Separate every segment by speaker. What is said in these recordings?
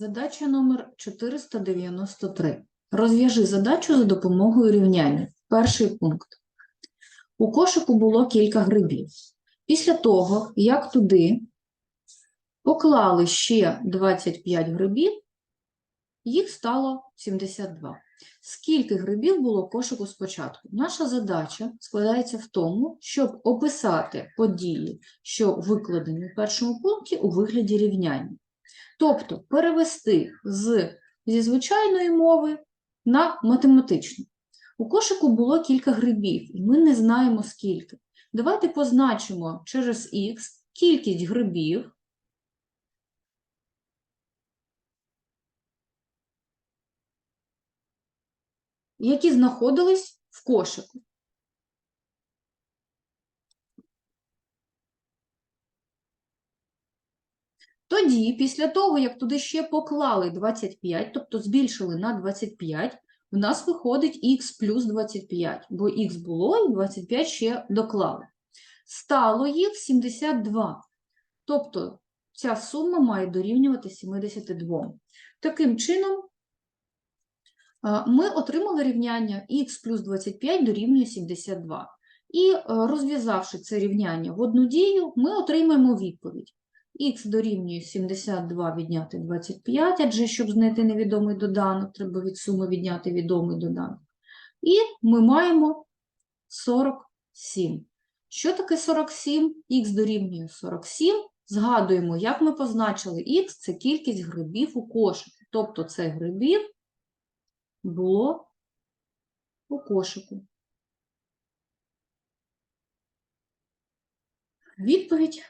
Speaker 1: Задача номер 493. Розв'яжи задачу за допомогою рівняння. Перший пункт. У кошику було кілька грибів. Після того, як туди поклали ще 25 грибів, їх стало 72. Скільки грибів було в кошику спочатку? Наша задача складається в тому, щоб описати події, що викладені в першому пункті у вигляді рівняння. Тобто перевести з, зі звичайної мови на математичну. У кошику було кілька грибів, і ми не знаємо скільки. Давайте позначимо через х кількість грибів, які знаходились в кошику. Тоді, після того, як туди ще поклали 25, тобто збільшили на 25, у нас виходить х плюс 25, бо х було і 25 ще доклали. Стало їх 72. Тобто ця сума має дорівнювати 72. Таким чином, ми отримали рівняння х плюс 25 дорівнює 72. І е, розв'язавши це рівняння в одну дію, ми отримаємо відповідь. Х дорівнює 72 відняти 25, адже щоб знайти невідомий доданок, треба від суми відняти відомий доданок. І ми маємо 47. Що таке 47? Х дорівнює 47. Згадуємо, як ми позначили х – це кількість грибів у кошику. Тобто це грибів було у кошику. Відповідь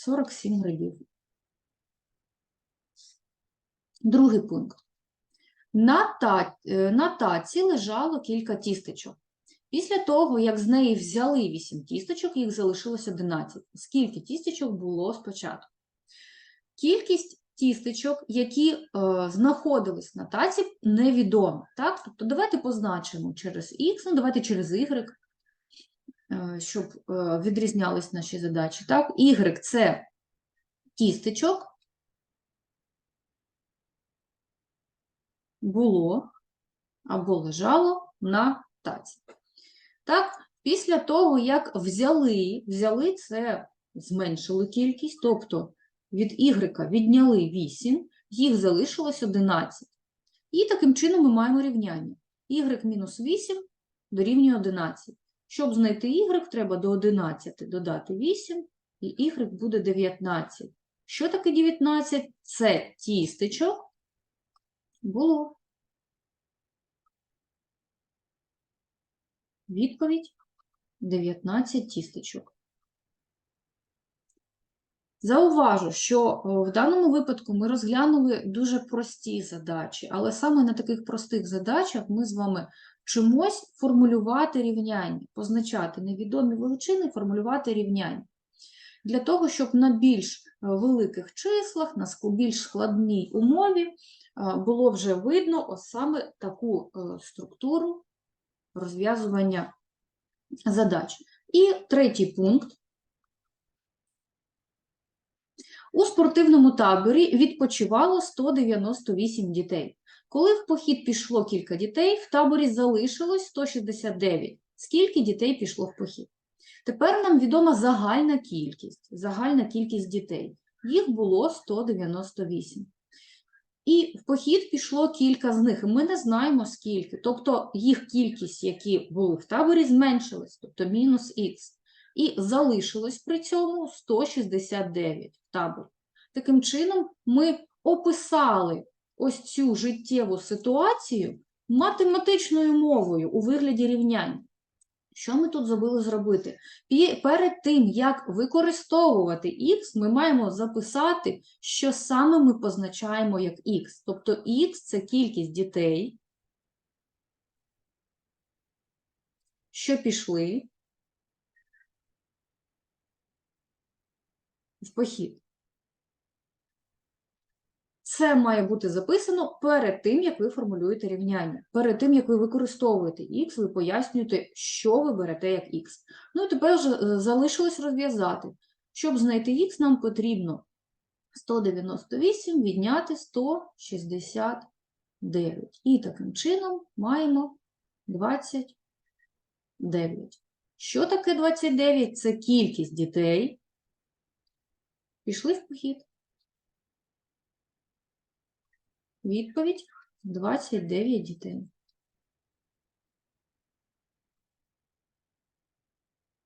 Speaker 1: 47 грибів. Другий пункт. На, та, е, на таці лежало кілька тістечок. Після того, як з неї взяли 8 тістечок, їх залишилось 11. Скільки тістечок було спочатку? Кількість тістечок, які е, знаходились на таці, невідома. Так? Тобто давайте позначимо через Х, ну давайте через Y, щоб е, відрізнялись наші задачі. Так? Y – це тістечок, було або лежало на таці. Так, після того, як взяли, взяли це, зменшили кількість, тобто від y відняли 8, їх залишилось 11. І таким чином ми маємо рівняння. y мінус 8 дорівнює 11. Щоб знайти y, треба до 11 додати 8, і y буде 19. Що таке 19? Це тістечок було. Відповідь 19 тістечок. Зауважу, що в даному випадку ми розглянули дуже прості задачі, але саме на таких простих задачах ми з вами вчимось формулювати рівняння, позначати невідомі величини, формулювати рівняння. Для того, щоб на більш е, великих числах, на більш складній умові е, було вже видно ось саме таку е, структуру розв'язування задач. І третій пункт. У спортивному таборі відпочивало 198 дітей. Коли в похід пішло кілька дітей, в таборі залишилось 169. Скільки дітей пішло в похід? Тепер нам відома загальна кількість, загальна кількість дітей. Їх було 198. І в похід пішло кілька з них, і ми не знаємо скільки. Тобто їх кількість, які були в таборі, зменшилась, тобто мінус х. І залишилось при цьому 169 в таборі. Таким чином, ми описали ось цю життєву ситуацію математичною мовою у вигляді рівнянь. Що ми тут забули зробити? І перед тим, як використовувати х, ми маємо записати, що саме ми позначаємо як х. Тобто х – це кількість дітей, що пішли в похід. Це має бути записано перед тим, як ви формулюєте рівняння. Перед тим, як ви використовуєте Х, ви пояснюєте, що ви берете як Х. Ну і тепер вже залишилось розв'язати. Щоб знайти Х, нам потрібно 198 відняти 169. І таким чином маємо 29. Що таке 29? Це кількість дітей. Пішли в похід. Відповідь 29 дітей.